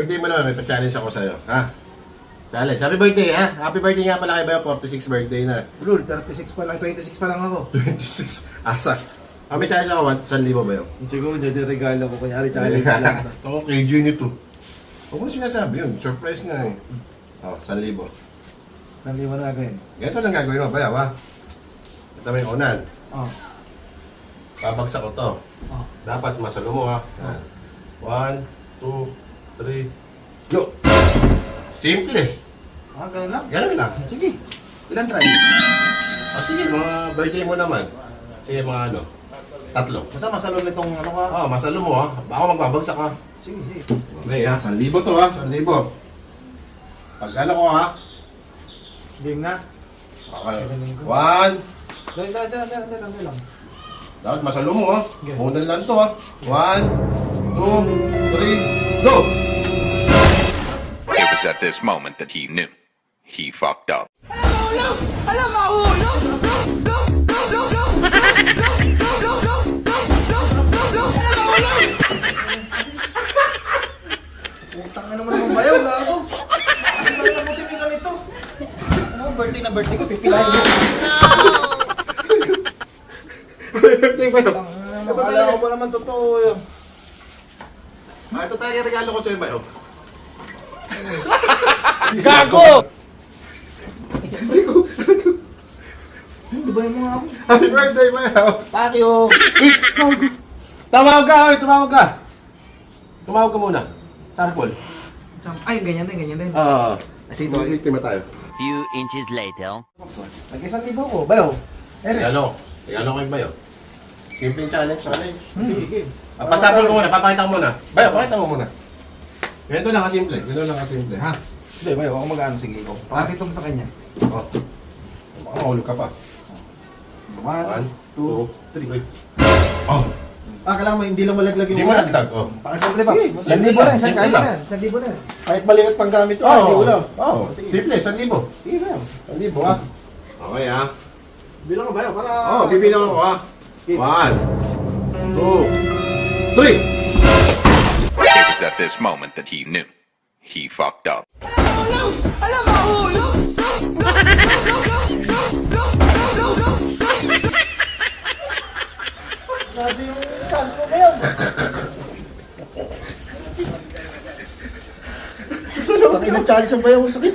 birthday mo naman, may pa-challenge ako sa'yo. Ha? Challenge. Happy birthday, ha? Happy birthday nga pala kay Bayo, 46 birthday na. Rule, 36 pa lang, 26 pa lang ako. 26. Asa. Ah, may challenge ako, 1,000 ba yun? Siguro regalo ko, kunyari challenge lang. Ako, KG nito. Huwag mo na sinasabi yun. Surprise nga eh. Oh, 1,000. Saan di mo na gagawin? Ganito lang gagawin mo, Bayo, ha? Ito may unan. Oh. Babagsak ko to. Oh. Dapat masalo mo, ha? Yan. One, two, three, go! Simple. Ah, ganun lang? Ganun lang. Sige. Ilan try? Ah, sige, mga birthday mo naman. Sige, mga ano, tatlo. Basta masalo nitong ano ka? Ah, masalo mo ha. Baka magbabagsak ka. Sige, sige. Okay ha, 1,000 to ha, 1,000. Pag ano ko ha, Game na. okay. One, Dali, dali, dali, dali, dali, dali lang. dapat masalo mo ha. Okay. Munan lang to ha. One, two, three, go! Was at this moment that he knew. He fucked up. Putang na naman ng bayaw, gago. Ano ba naman timigan ito? Ano, birthday na birthday ko, pipilahin mo. birthday pa yun. Akala ko pa naman totoo yun. Ah, ito yung regalo ko sa'yo ba yun? Gago! Di ba yung mga ako? Happy birthday yun? Pakyo! Tumawag ka, oy, tumawag ka. Tumawag ka muna. Sample. Ay, ganyan din, ganyan din. Ah, Kasi uh, biktima tayo. Few inches later. Nag-isang libo ko. Ere. Regalo. Regalo ko yung bayo. Simpleng challenge, challenge. Sige. Ah, pasabol ko muna, papakita ko muna. Bayo, pakita mo muna. Ganito lang kasimple, ganito lang kasimple, ha? Hindi, bayaw. Ako mag-ano sige ko. Pakita mo sa kanya. Oh. Baka mahulog ka pa. One, One, two, three. Oh, Ah, kailangan mo, hindi lang malaglag yung hindi mo nagdag, oh. Pakisimple pa. Isang libo na, isang Simple kaya lang. na. Isang libo na. Kahit maliit pang gamit to, hindi Oo, ulo. oh, simple, isang libo. Sige na. Isang libo, ha? Okay, ha? Bilang ka bayaw, para... Oh, bibilang ako, ha? One, two, three. At this moment that he knew. He fucked up. Sabi yung kalko bayaw. Ang ina-challenge ang bayaw, sakit.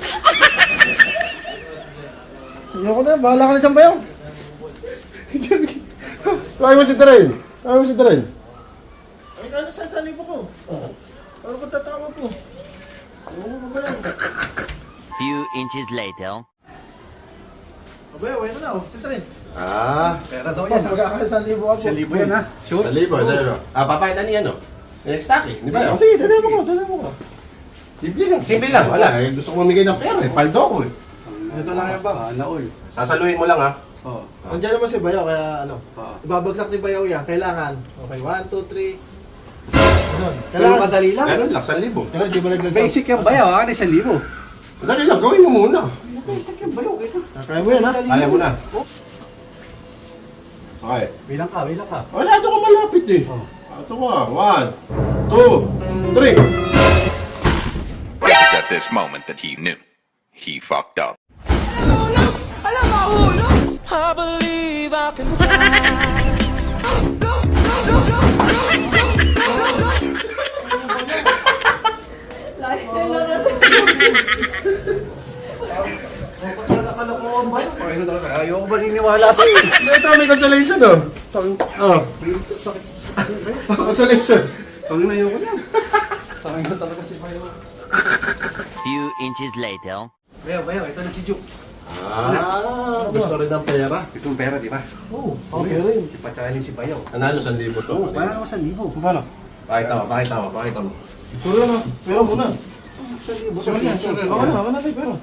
Ayoko na, bahala ka na dyan bayaw. Kaya mo si Tren. Kaya mo si Tren. Ay, ano sa sa libo ko? Ano ko tatawag ko ba lang? Few inches later. Bayaw, ayun na, oh, sinta rin. Ah, Pera daw Mas yan. magkakala sa libo ako. Sa libo yan ha. Sure? sa libo, sa libo. Ah, papakita niya, no? Next stock, eh. Di ba? Oh, sige, dali mo ko, dali mo ko. Simple lang, simple lang. Wala, eh, gusto ko mamigay ng pera, eh. Paldo ko, eh. Ito lang yan, Bang. Ah, naul. Sasaluhin mo lang, ha? Oo. Nandiyan naman si Bayaw, kaya ano, Oo. ibabagsak ni Bayaw yan, kailangan. Okay, one, two, three. Ganun. Pero Kailangan, madali lang. Ganun lang, san libo. kailangan di mo naglag Basic yan bayaw ha. Isang libo? Dali lang, gawin mo muna. Basic yan bayaw. Kaya Kaya mo yan, ha? Kaya mo na. Okay. Bilang ka, bilang ka. Wala, ito ko malapit, eh. Oh. Ito ko, ah. One, two, three. It was at this moment that he knew. He fucked up. Pakino talaga. Ayoko ba niniwala sa'yo? Ito, may consolation, oh. Oh. Consolation. Pangin na ayoko na. Pangin na talaga si bayaw. Few inches later. Bayaw, bayaw. Ito na si Juke. Ah, gusto rin ng pera. Gusto mong pera, di ba? Oo, okay rin. Ipa-challenge si bayaw. Nanalo sa libo to. Oo, parang ako sa libo. Paano? Pakita mo, pakita mo, pakita mo. Puro na, pero muna. Sa libo. Sure yan, sure yan. Ako na, ako na, pero.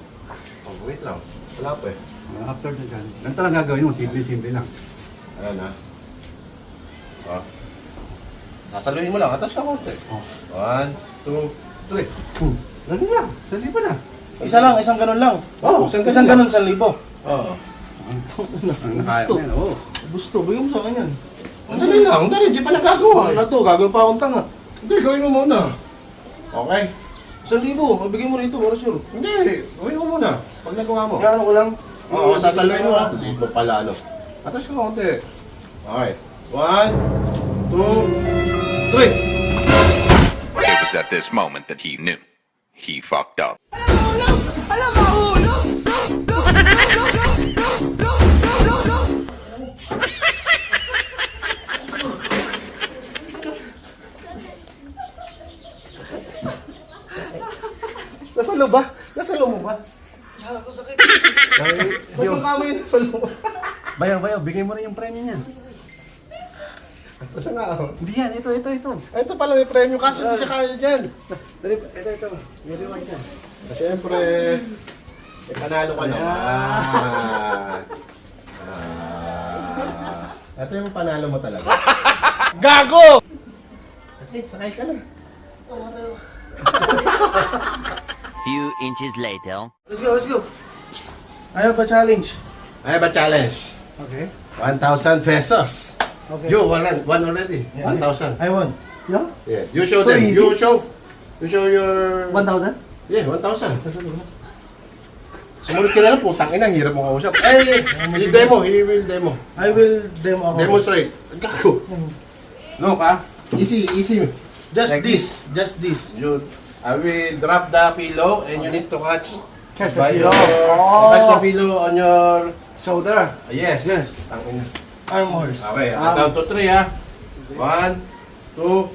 Oh, wait lang. Wala pa eh. Ah, After the challenge. Ganito lang gagawin mo. Simple-simple lang. Ayan ha. Oh. Nasaluhin mo lang, atas ka konti. Oh. One, two, three. Hmm. Ganun lang. Sa libo na. Isa lang, isang ganun lang. Oh, isang Isang ganun ganun, isang libo. Oo. Ang nakaya Gusto. Oo. Gusto, bigyan mo sa akin yan. Ang dali lang, ang dali, di pa nagagawa Ano eh. na to, gagawin pa akong tanga. Hindi, gawin mo muna. Okay. Isang libo, mabigay mo rito, para sure. Hindi, gawin mo muna. Pag nagawa mo. Kaya ano ko lang. Oo, sasaluhin mo mo pala, ano. Atas ko konti. Okay. One, two, three. It was at this moment that he knew. He fucked up. Nasa loob ba? Nasa loob mo ba? Ah, ako sakit. Yung kamo yun nasa loob? Bayaw, bayaw, bigay mo rin yung premyo niya. Ito na nga oh. Hindi yan, ito, ito, ito. Ay, Ito pala may premyo kaso hindi siya kaya dyan. Dali, ito, ito. May rewind yan. Siyempre, eh, panalo ka naman. Ah, ito yung panalo mo talaga. Gago! Okay, sakay ka na. Few inches later. Let's go, let's go. I have a challenge. I have a challenge. Okay. 1,000 pesos. Okay. You, one, one already. Yeah. 1,000. I won. Yeah? Yeah. You show So them. easy. You show. You show your... 1,000? Yeah, 1,000. Sumunod ka na lang, putang ina, ang hirap mo kausap. Eh, you demo, he will demo. I will demo ako. Demonstrate. Gago. No, ka? Easy, easy. Just Like this. Just this. You, I will drop the pillow and you need to catch Catch the by pillow. Your, Oh. Catch the pillow on your... Shoulder. Yes. Yes. Tang ina. Arm horse. Okay, Um, down to three, ha? One, two,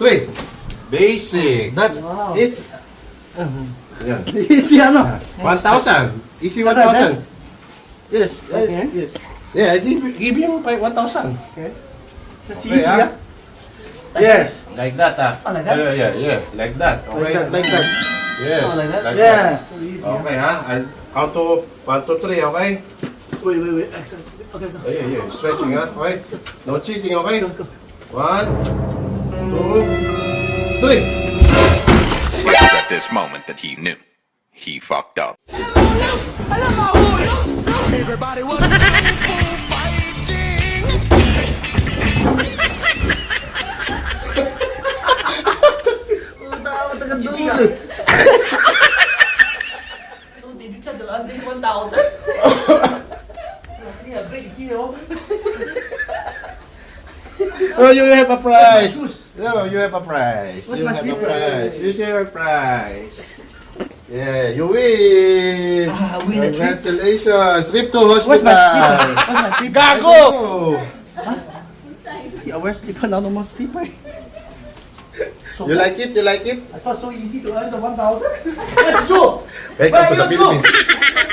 three. Basic. That's Wow. it's Yan. Easy ano? 1,000. Easy That's 1,000. yes, Okay. yes, yes. Yeah, I give, give him pa 1,000. Okay. That's Okay, easy ah. ah. Yes. Like that, ah. Oh, like that? Yeah, yeah, yeah. Like that. Okay. Like that, like that. Yes. Oh, like that? Yeah. So easy Okay, ha? I'll count to 1, 2, 3, okay? Wait, wait, wait. Excellent. Okay, go. Oh, yeah, yeah. Stretching, ha? Okay? No cheating, okay? One, two, three. It was at this moment that he knew. He fucked up. Puta ako, taga-dulo. Oh, you have a prize. No, you have a prize. You my have a slipper? prize. You share a prize. Yeah, you win. Ah, win a trip. Congratulations. Trip to. Where's my slipper? Where's my slipper? Gago! Oh. Yeah, where's slipper? Nano mo slipper? So You like it? You like it? I thought so easy to earn the 1,000. Let's go! Welcome to the? Philippines.